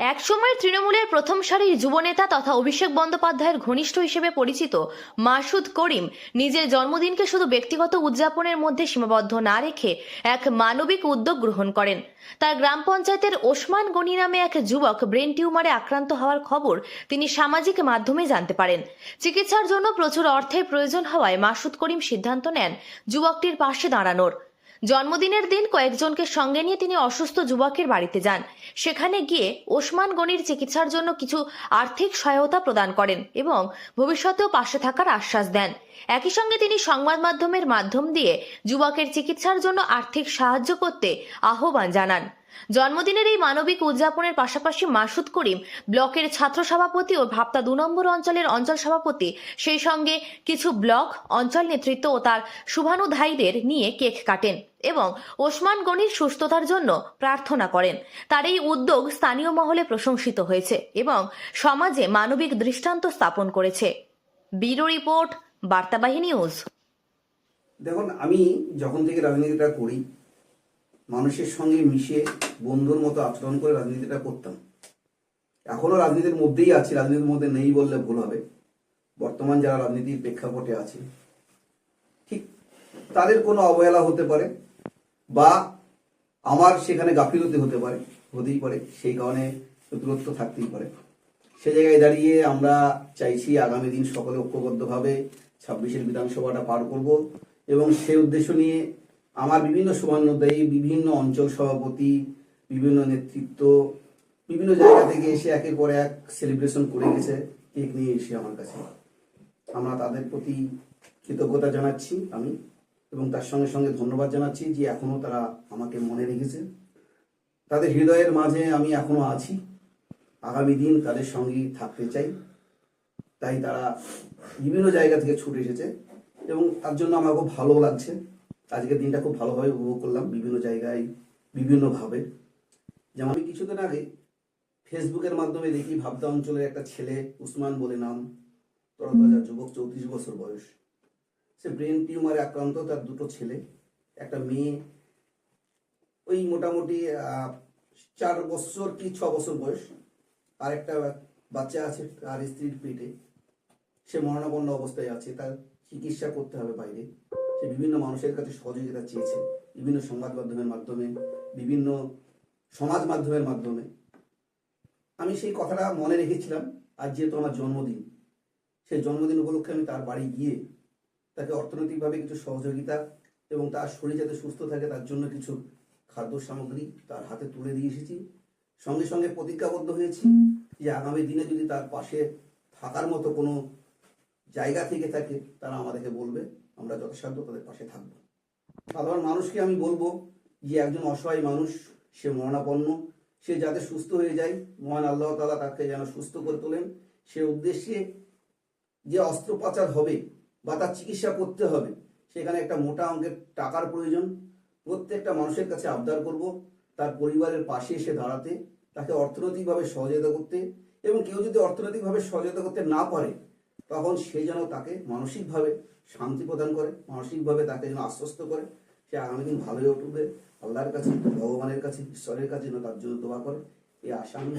একসময় তৃণমূলের প্রথম সারির যুবনেতা তথা অভিষেক বন্দ্যোপাধ্যায়ের ঘনিষ্ঠ হিসেবে পরিচিত মাসুদ করিম নিজের জন্মদিনকে শুধু ব্যক্তিগত উদযাপনের মধ্যে সীমাবদ্ধ না রেখে এক মানবিক উদ্যোগ গ্রহণ করেন। তার গ্রাম পঞ্চায়েতের ওসমান গনি নামে এক যুবক ব্রেন টিউমারে আক্রান্ত হওয়ার খবর তিনি সামাজিক মাধ্যমে জানতে পারেন। চিকিৎসার জন্য প্রচুর অর্থের প্রয়োজন হওয়ায় মাসুদ করিম সিদ্ধান্ত নেন যুবকটির পাশে দাঁড়ানোর। জন্মদিনের দিন কয়েকজনকে সঙ্গে নিয়ে তিনি অসুস্থ যুবকের বাড়িতে যান। সেখানে গিয়ে ওসমান গনির চিকিৎসার জন্য কিছু আর্থিক সহায়তা প্রদান করেন এবং ভবিষ্যতেও পাশে থাকার আশ্বাস দেন। একই সঙ্গে তিনি সংবাদ মাধ্যমের মাধ্যম দিয়ে যুবকের চিকিৎসার জন্য আর্থিক সাহায্য করতে আহ্বান জানান। জন্মদিনের এই মানবিক উদযাপনের পাশাপাশি মাসুদ করিম ব্লকের ছাত্র সভাপতি ও ভাপ্তা দু নম্বর অঞ্চলের অঞ্চল সভাপতি, সেই সঙ্গে কিছু ব্লক অঞ্চল নেতৃত্ব ও তার শুভানুধায়ীদের নিয়ে কেক কাটেন এবং ওসমান গনির সুস্থতার জন্য প্রার্থনা করেন। তার এই উদ্যোগ স্থানীয় মহলে প্রশংসিত হয়েছে এবং সমাজে মানবিক দৃষ্টান্ত স্থাপন করেছে। Bureau report, Bartabahi news. দেখুন, আমি যখন থেকে রাজনীতিটা করি মানুষের সঙ্গে মিশে বন্ধুর মতো আচরণ করে রাজনীতিটা করতাম। এখনও রাজনীতির মধ্যেই আছি, রাজনীতির মধ্যে নেই বললে ভুল হবে। বর্তমান যারা রাজনীতির প্রেক্ষাপটে আছে, ঠিক তাদের কোনো অবহেলা হতে পারে বা আমার সেখানে গাফিলতি হতে পারে, হতেই পারে, সেই কারণে দূরত্ব থাকতেই পারে। সে জায়গায় দাঁড়িয়ে আমরা চাইছি আগামী দিন সকলে ঐক্যবদ্ধভাবে ছাব্বিশের বিধানসভাটা পার করব এবং সেই উদ্দেশ্য নিয়ে আমার বিভিন্ন সমন্বয়ী বিভিন্ন অঞ্চল সভাপতি, বিভিন্ন নেতৃত্ব, বিভিন্ন জায়গা থেকে এসে একের পর এক সেলিব্রেশন করে গেছে কেক নিয়ে এসে আমার কাছে। আমরা তাদের প্রতি কৃতজ্ঞতা জানাচ্ছি আমি, এবং তার সঙ্গে সঙ্গে ধন্যবাদ জানাচ্ছি যে এখনও তারা আমাকে মনে রেখেছে। তাদের হৃদয়ের মাঝে আমি এখনও আছি। আগামী দিন তাদের সঙ্গেই থাকতে চাই। তাই তারা বিভিন্ন জায়গা থেকে ছুটে এসেছে, এবং তার জন্য আমার খুব ভালো লাগছে। আজকের দিনটা খুব ভালোভাবে উপভোগ করলাম বিভিন্ন জায়গায় বিভিন্নভাবে যেমন আমি কিছুদিন আগে ফেসবুকের মাধ্যমে দেখি ভাবদা অঞ্চলের একটা ছেলে উসমান বলে নাম তরতাজা যুবক চৌত্রিশ বছর বয়স। সে ব্রেন টিউমারে আক্রান্ত তার দুটো ছেলে একটা মেয়ে। ওই মোটামুটি চার বছর কি ছ বছর বয়স। আর একটা বাচ্চা আছে তার স্ত্রীর পেটে। সে মরণাপন্ন অবস্থায় আছে তার চিকিৎসা করতে হবে বাইরে। সে বিভিন্ন মানুষের কাছে সহযোগিতা চেয়েছে, বিভিন্ন সংবাদ মাধ্যমের মাধ্যমে, বিভিন্ন সমাজ মাধ্যমের মাধ্যমে। আমি সেই কথাটা মনে রেখেছিলাম, আজ যেহেতু আমার জন্মদিন, সেই জন্মদিন উপলক্ষে আমি তার বাড়ি গিয়ে তাকে অর্থনৈতিকভাবে কিছু সহযোগিতা এবং তার শরীর যাতে সুস্থ থাকে তার জন্য কিছু খাদ্য সামগ্রী তার হাতে তুলে দিয়ে এসেছি। সঙ্গে সঙ্গে প্রতিজ্ঞাবদ্ধ হয়েছি যে আগামী দিনে যদি তার পাশে থাকার মতো কোনো জায়গা থেকে থাকে, তারা আমাদেরকে বলবে। আমরা যথাসাধ্য তাদের পাশে থাকব। সাধারণ মানুষকে আমি বলব যে, একজন অসহায় মানুষ, সে মরণাপন্ন, সে যাতে সুস্থ হয়ে যায়, মহান আল্লাহ তালা তাকে যেন সুস্থ করে তোলেন। সে উদ্দেশ্যে যে অস্ত্রোপচার হবে বা তার চিকিৎসা করতে হবে, সেখানে একটা মোটা অঙ্কের টাকার প্রয়োজন। প্রত্যেকটা মানুষের কাছে আবদার করব, তার পরিবারের পাশে এসে দাঁড়াতে, তাকে অর্থনৈতিকভাবে সহযোগিতা করতে এবং কেউ যদি অর্থনৈতিকভাবে সহযোগিতা করতে না পারে, তখন সে যেন তাকে মানসিকভাবে শান্তি প্রদান করে, মানসিকভাবে তাকে যেন আশ্বস্ত করে, সে আগামী দিন ভালোই উঠবে আল্লাহর কাছে, ভগবানের কাছে, ঈশ্বরের কাছে যেন তার জন্য দোয়া করে, এই আশা আমি।